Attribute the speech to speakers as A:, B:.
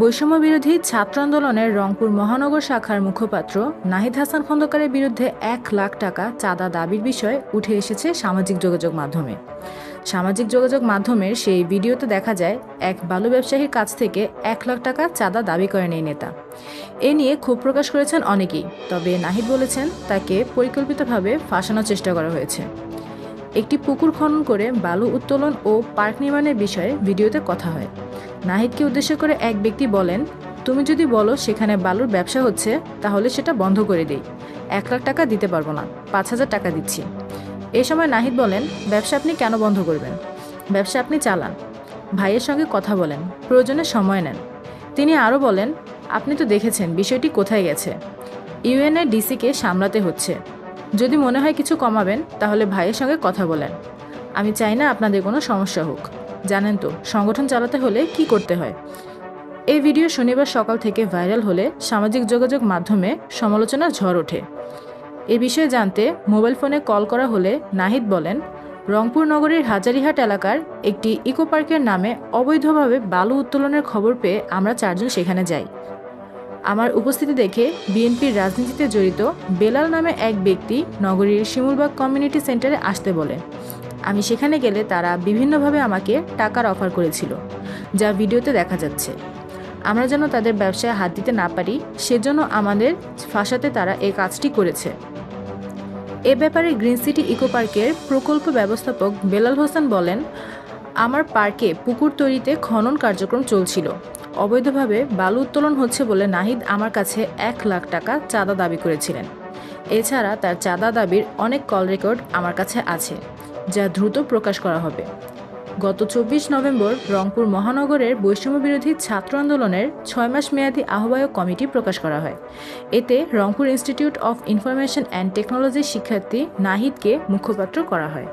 A: বৈষম্য বিরোধী ছাত্র আন্দোলনের রংপুর মহানগর শাখার মুখপাত্র নাহিদ হাসান খন্দকারের বিরুদ্ধে এক লাখ টাকা চাঁদা দাবির বিষয়ে উঠে এসেছে সামাজিক যোগাযোগ মাধ্যমে। সামাজিক যোগাযোগ মাধ্যমের সেই ভিডিওতে দেখা যায়, এক বালু ব্যবসায়ীর কাছ থেকে এক লাখ টাকা চাঁদা দাবি করেন এই নেতা। এ নিয়ে ক্ষোভ প্রকাশ করেছেন অনেকেই, তবে নাহিদ বলেছেন, তাকে পরিকল্পিতভাবে ফাঁসানোর চেষ্টা করা হয়েছে। একটি পুকুর খনন করে বালু উত্তোলন ও পার্ক নির্মাণের বিষয়ে ভিডিওতে কথা হয়। নাহিদকে উদ্দেশ্য করে এক ব্যক্তি বলেন, তুমি যদি বলো সেখানে বালুর ব্যবসা হচ্ছে, তাহলে সেটা বন্ধ করে দিই। এক লাখ টাকা দিতে পারব না, পাঁচ হাজার টাকা দিচ্ছি। এ সময় নাহিদ বলেন, ব্যবসা আপনি কেন বন্ধ করবেন? ব্যবসা আপনি চালান। ভাইয়ের সঙ্গে কথা বলেন, প্রয়োজনে সময় নেন। তিনি আরও বলেন, আপনি তো দেখেছেন, বিষয়টি কোথায় গেছে। ইউএনএ ডিসিকে সামলাতে হচ্ছে। যদি মনে হয় কিছু কমাবেন, তাহলে ভাইয়ের সঙ্গে কথা বলেন। আমি চাই না আপনাদের কোনো সমস্যা হোক। জানেন তো, সংগঠন চালাতে হলে কি করতে হয়? এই ভিডিও শনিবার সকাল থেকে ভাইরাল হলে সামাজিক যোগাযোগ মাধ্যমে সমালোচনার ঝড় ওঠে। এ বিষয়ে জানতে মোবাইল ফোনে কল করা হলে নাহিদ বলেন, রংপুর নগরীর হাজারিহাট এলাকার একটি ইকো পার্কের নামে অবৈধভাবে বালু উত্তোলনের খবর পেয়ে আমরা চারজন সেখানে যাই। আমার উপস্থিতি দেখে বিএনপির রাজনীতিতে জড়িত বেলাল নামে এক ব্যক্তি নগরীর শিমুলবাগ কমিউনিটি সেন্টারে আসতে বলে আমি সেখানে গেলে তারা বিভিন্নভাবে আমাকে টাকার অফার করেছিল, যা ভিডিওতে দেখা যাচ্ছে। আমরা যেন তাদের ব্যবসায় হাত দিতে না পারি, সেজন্য আমাদের ফাঁসাতে তারা এই কাজটি করেছে। এ ব্যাপারে গ্রিন সিটি ইকো পার্কের প্রকল্প ব্যবস্থাপক বেলাল হোসেন বলেন, আমার পার্কে পুকুর তৈরিতে খনন কার্যক্রম চলছিল। অবৈধভাবে বালু উত্তোলন হচ্ছে বলে নাহিদ আমার কাছে এক লাখ টাকা চাঁদা দাবি করেছিলেন। এছাড়া তার চাঁদা দাবির অনেক কল রেকর্ড আমার কাছে আছে। যা দ্রুত প্রকাশ করা হবে। গত চব্বিশ নভেম্বর রংপুর মহানগরের বৈষম্য বিরোধী ছাত্র আন্দোলনের ছয় মাস মেয়াদী আহ্বায়ক কমিটি প্রকাশ করা হয়। এতে Rangpur Institute of Information and টেকনোলজির শিক্ষার্থী নাহিদকে মুখপাত্র করা হয়।